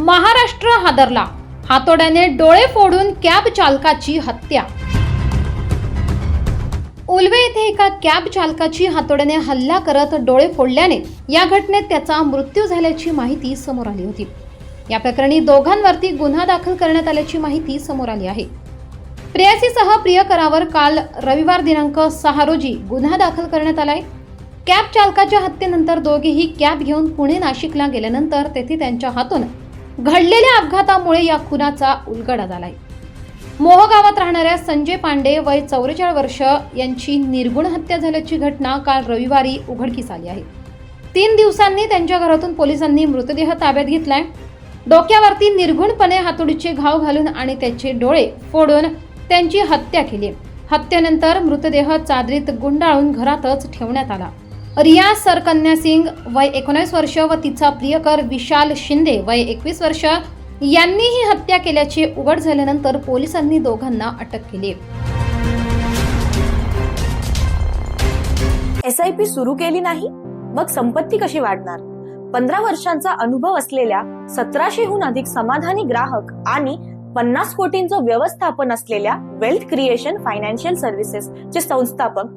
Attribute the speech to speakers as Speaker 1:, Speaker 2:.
Speaker 1: महाराष्ट्र हादरला. हातोड्याने डोळे फोडून कॅब चालकाची हत्या. उलवे येथे एका कॅब चालकाची हातोड्याने हल्ला करत डोळे फोडल्याने या घटनेत त्याचा मृत्यू झाल्याची माहिती समोर आली होती. या प्रकरणी दोघांवरती गुन्हा दाखल करण्यात आल्याची माहिती समोर आली आहे. प्रेयसीसह प्रियकरावर काल रविवार दिनांक सहा रोजी गुन्हा दाखल करण्यात आलाय. कॅब चालकाच्या हत्येनंतर दोघेही कॅब घेऊन पुणे नाशिकला गेल्यानंतर तेथे त्यांच्या हातून घडलेल्या अपघातामुळे या खुनाचा उलगडा झालाय. मोह गावात राहणाऱ्या संजय पांडे वय चौवेचाळीस वर्ष यांची निर्गुण हत्या झाल्याची घटना काल रविवारी उघडकीस आली आहे. तीन दिवसांनी त्यांच्या घरातून पोलिसांनी मृतदेह ताब्यात घेतलाय. डोक्यावरती निर्गुणपणे हातोडीचे घाव घालून आणि त्याचे डोळे फोडून त्यांची हत्या केली हत्येनंतर मृतदेह चादरीत गुंडाळून घरातच ठेवण्यात आला. रिया सरकन्या सिंग वय एकोणीस वर्ष व तिचा प्रियकर विशाल शिंदे वय एकवीस वर्ष यांनी ही हत्या केल्याचे उघड झाल्यानंतर पोलिसांनी दोघांना अटक केली.
Speaker 2: एस आय पी सुरू केली नाही मग संपत्ती कशी वाढणार? पंधरा वर्षांचा अनुभव असलेल्या सतराशेहून अधिक समाधानी ग्राहक आणि पन्नास कोटींचं व्यवस्थापन असलेल्या वेल्थ क्रिएशन फायनान्शियल सर्व्हिसेस चे संस्थापक